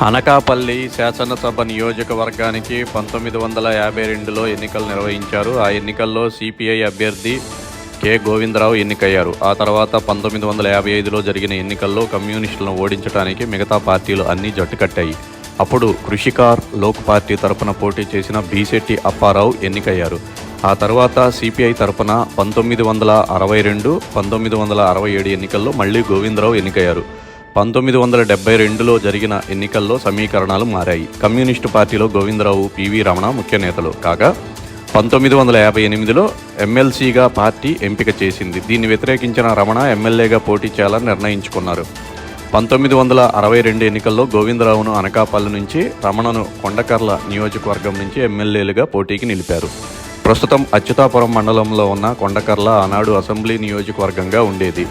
అనకాపల్లి శాసనసభ నియోజకవర్గానికి పంతొమ్మిది వందల యాభై రెండులో ఎన్నికలు నిర్వహించారు. ఆ ఎన్నికల్లో సిపిఐ అభ్యర్థి కె. గోవిందరావు ఎన్నికయ్యారు. ఆ తర్వాత పంతొమ్మిది వందల యాభై ఐదులో జరిగిన ఎన్నికల్లో కమ్యూనిస్టులను ఓడించడానికి మిగతా పార్టీలు అన్నీ జట్టుకట్టాయి అప్పుడు కృషికార్ లోక్ పార్టీ తరపున పోటీ చేసిన బీసెట్టి అప్పారావు ఎన్నికయ్యారు. ఆ తర్వాత సిపిఐ తరపున పంతొమ్మిది వందల అరవై రెండు పంతొమ్మిది వందల అరవై ఏడు ఎన్నికల్లో మళ్ళీ గోవిందరావు ఎన్నికయ్యారు. పంతొమ్మిది వందల డెబ్బై రెండులో జరిగిన ఎన్నికల్లో సమీకరణాలు మారాయి. కమ్యూనిస్టు పార్టీలో గోవిందరావు పివి రమణ ముఖ్య నేతలు. కాగా పంతొమ్మిది వందల యాభై ఎనిమిదిలో ఎమ్మెల్సీగా పార్టీ ఎంపిక చేసింది. దీన్ని వ్యతిరేకించిన రమణ ఎమ్మెల్యేగా పోటీ చేయాలని నిర్ణయించుకున్నారు. పంతొమ్మిది వందల అరవై రెండు ఎన్నికల్లో గోవిందరావును అనకాపల్లి నుంచి రమణను కొండకర్ల నియోజకవర్గం నుంచి ఎమ్మెల్యేలుగా పోటీకి నిలిపారు. ప్రస్తుతం అచ్యుతాపురం మండలంలో ఉన్న కొండకర్ల ఆనాడు అసెంబ్లీ నియోజకవర్గంగా ఉండేది.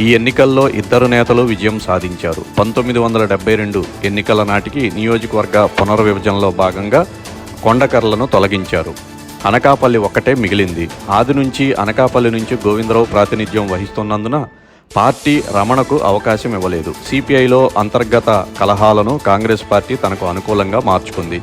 ఈ ఎన్నికల్లో ఇద్దరు నేతలు విజయం సాధించారు. పంతొమ్మిది వందల డెబ్బై రెండు ఎన్నికల నాటికి నియోజకవర్గ పునర్విభజనలో భాగంగా కొండకర్లను తొలగించారు. అనకాపల్లి ఒక్కటే మిగిలింది. ఆది నుంచి అనకాపల్లి నుంచి గోవిందరావు ప్రాతినిధ్యం వహిస్తున్నందున పార్టీ రమణకు అవకాశం ఇవ్వలేదు. సిపిఐలో అంతర్గత కలహాలను కాంగ్రెస్ పార్టీ తనకు అనుకూలంగా మార్చుకుంది.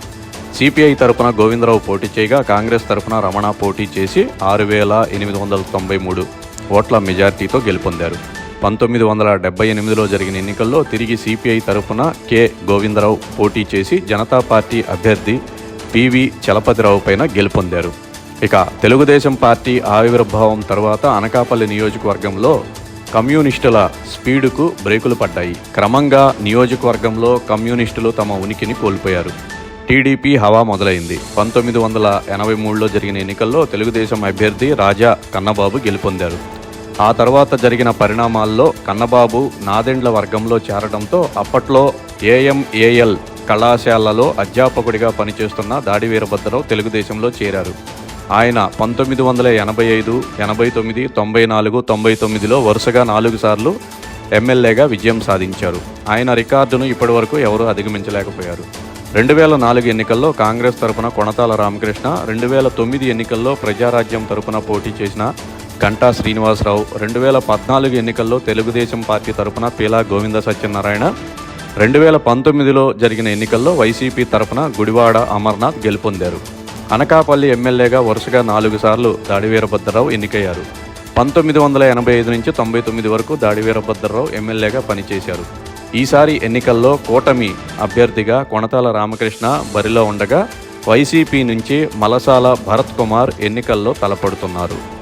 సిపిఐ తరపున గోవిందరావు పోటీ చేయగా కాంగ్రెస్ తరపున రమణ పోటీ చేసి ఆరు వేల ఎనిమిది వందల తొంభై మూడు ఓట్ల మెజార్టీతో గెలుపొందారు. పంతొమ్మిది వందల డెబ్బై ఎనిమిదిలో జరిగిన ఎన్నికల్లో తిరిగి సిపిఐ తరఫున కె. గోవిందరావు పోటీ చేసి జనతా పార్టీ అభ్యర్థి పివి చలపతిరావు పైన గెలుపొందారు. ఇక తెలుగుదేశం పార్టీ ఆవిర్భావం తర్వాత అనకాపల్లి నియోజకవర్గంలో కమ్యూనిస్టుల స్పీడుకు బ్రేకులు పడ్డాయి. క్రమంగా నియోజకవర్గంలో కమ్యూనిస్టులు తమ ఉనికిని కోల్పోయారు. టీడీపీ హవా మొదలైంది. పంతొమ్మిది వందల ఎనభై మూడులో జరిగిన ఎన్నికల్లో తెలుగుదేశం అభ్యర్థి రాజా కన్నబాబు గెలుపొందారు. ఆ తర్వాత జరిగిన పరిణామాల్లో కన్నబాబు నాదెండ్ల వర్గంలో చేరడంతో అప్పట్లో ఏఎంఏఎల్ కళాశాలలో అధ్యాపకుడిగా పనిచేస్తున్న దాడి వీరభద్రరావు తెలుగుదేశంలో చేరారు. ఆయన పంతొమ్మిది వందల ఎనభై ఐదు ఎనభై తొమ్మిది తొంభై నాలుగు తొంభై తొమ్మిదిలో వరుసగా నాలుగు సార్లు ఎమ్మెల్యేగా విజయం సాధించారు. ఆయన రికార్డును ఇప్పటివరకు ఎవరూ అధిగమించలేకపోయారు. రెండు వేల నాలుగు ఎన్నికల్లో కాంగ్రెస్ తరపున కొణతాల రామకృష్ణ రెండు వేల తొమ్మిది ఎన్నికల్లో ప్రజారాజ్యం తరపున పోటీ చేసిన గంటా శ్రీనివాసరావు రెండు వేల పద్నాలుగు ఎన్నికల్లో తెలుగుదేశం పార్టీ తరపున పీలా గోవింద సత్యనారాయణ రెండు వేల పంతొమ్మిదిలో జరిగిన ఎన్నికల్లో వైసీపీ తరపున గుడివాడ అమర్నాథ్ గెలుపొందారు. అనకాపల్లి ఎమ్మెల్యేగా వరుసగా నాలుగు సార్లు దాడివీరభద్రరావు ఎన్నికయ్యారు. పంతొమ్మిది వందల ఎనభై ఐదు నుంచి తొంభై తొమ్మిది వరకు దాడివీరభద్రరావు ఎమ్మెల్యేగా పనిచేశారు. ఈసారి ఎన్నికల్లో కూటమి అభ్యర్థిగా కొణతాల రామకృష్ణ బరిలో ఉండగా వైసీపీ నుంచి మలసాల భరత్ కుమార్ ఎన్నికల్లో తలపడుతున్నారు.